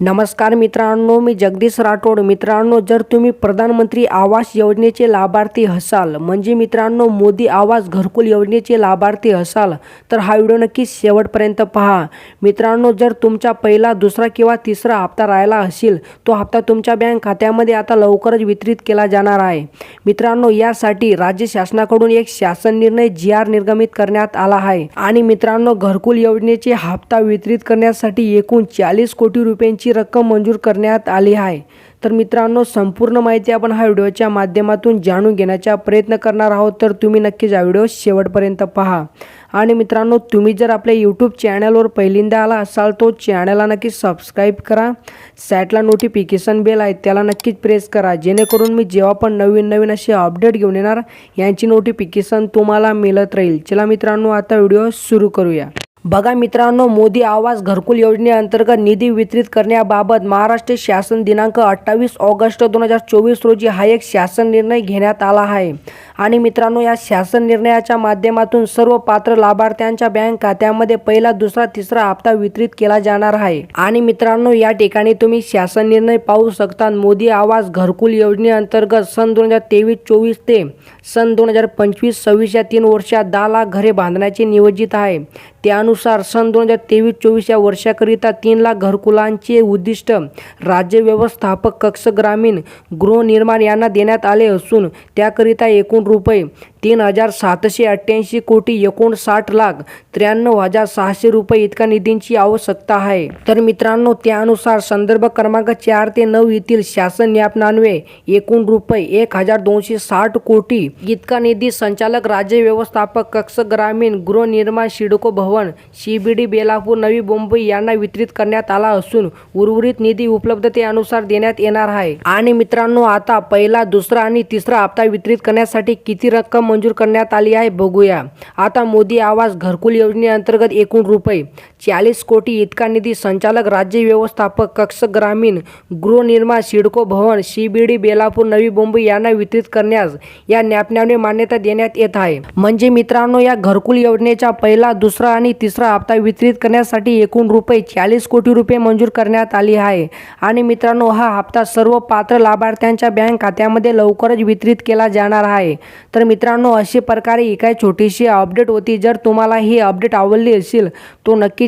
नमस्कार मित्रांनो मी जगदीश राठोड. मित्रांनो जर तुम्ही प्रधानमंत्री आवास योजनेचे लाभार्थी असाल म्हणजे मित्रांनो मोदी आवास घरकुल योजनेचे लाभार्थी असाल तर हा व्हिडिओ नक्की शेवटपर्यंत पहा. मित्रांनो जर तुमचा पहिला दुसरा किंवा तिसरा हप्ता राहिला असेल तो हप्ता तुमच्या बँक खात्यामध्ये आता लवकरच वितरित केला जाणार आहे. मित्रांनो यासाठी राज्य शासनाकडून एक शासन निर्णय जी आर निर्गमित करण्यात आला आहे. आणि मित्रांनो घरकुल योजनेचे हप्ता वितरित करण्यासाठी एकूण चाळीस कोटी रुपयांची रक्कम मंजूर करण्यात आली आहे. तर मित्रांनो संपूर्ण माहिती आपण हा व्हिडिओच्या माध्यमातून जाणून घेण्याचा प्रयत्न करणार आहोत. तर तुम्ही नक्कीच हा व्हिडिओ शेवटपर्यंत पहा. आणि मित्रांनो तुम्ही जर आपल्या यूट्यूब चॅनलवर पहिल्यांदा आला असाल तो चॅनलला नक्की सबस्क्राईब करा. सॅटला नोटिफिकेशन बेल आहे त्याला नक्कीच प्रेस करा. जेणेकरून मी जेव्हा पण नवीन नवीन असे अपडेट घेऊन येणार यांची नोटिफिकेशन तुम्हाला मिळत राहील. चला मित्रांनो आता व्हिडिओ सुरू करूया. बघा मित्रांनो मोदी आवास घरकुल योजनेअंतर्गत निधी वितरित करण्याबाबत महाराष्ट्र शासन दिनांक अठ्ठावीस ऑगस्ट दोन हजार चोवीस रोजी हा एक शासन निर्णय घेण्यात आला आहे. आणि मित्रांनो या शासन निर्णयाच्या माध्यमातून सर्व पात्र लाभार्थ्यांच्या बँक खात्यामध्ये पहिला दुसरा तिसरा हप्ता वितरित केला जाणार आहे. आणि मित्रांनो या ठिकाणी तुम्ही शासन निर्णय पाहू शकता. मोदी आवास घरकुल योजनेअंतर्गत सन दोन हजार तेवीस चोवीस ते सन दोन हजार पंचवीस सव्वीस या तीन वर्षात दहा लाख घरे बांधण्याचे नियोजित आहे. त्यानुसार सन दोन हजार तेवीस चोवीस या वर्षाकरिता तीन लाख घरकुलांचे उद्दिष्ट राज्य व्यवस्थापक कक्ष ग्रामीण गृहनिर्माण यांना देण्यात आले असून त्याकरिता एकूण रुपये तीन हजार सातशे अठ्ठ्याऐंशी कोटी एकोणसाठ लाख त्र्याण्णव हजार सहाशे रुपये इतका निधींची आवश्यकता आहे. तर मित्रांनो त्यानुसार संदर्भ क्रमांक चार ते नऊ येथील शासन न्यापनान्वे एकूण रुपये एक हजार दोनशे साठ कोटी इतका निधी संचालक राज्य व्यवस्थापक कक्ष ग्रामीण गृहनिर्माण सिडको भवन सीबीडी बेलापूर नवी मुंबई यांना वितरित करण्यात आला असून उर्वरित निधी उपलब्धतेनुसार देण्यात येणार आहे. आणि मित्रांनो आता पहिला दुसरा आणि तिसरा हप्ता वितरित करण्यासाठी किती रक्कम मंजूर करण्यात आली आहे बघूया. आता मोदी आवास घरकुल योजनेअंतर्गत एकूण रुपये चाळीस कोटी इतका निधी संचालक राज्य व्यवस्थापक कक्ष ग्रामीण गृहनिर्माण सिडको भवन सीबीडी बेलापूर नवी मुंबई यांना वितरित करण्यास या न्यापण्याने मान्यता देण्यात येत आहे. म्हणजे मित्रांनो या घरकुल योजनेचा पहिला दुसरा आणि तिसरा हप्ता वितरित करण्यासाठी एकूण रुपये चाळीस कोटी रुपये मंजूर करण्यात आली आहे. आणि मित्रांनो हा हप्ता सर्व पात्र लाभार्थ्यांच्या बँक खात्यामध्ये लवकरच वितरित केला जाणार आहे. तर मित्रांनो अशा प्रकारे ही काय छोटीशी अपडेट होती. जर तुम्हाला ही अपडेट आवडली असेल तो नक्की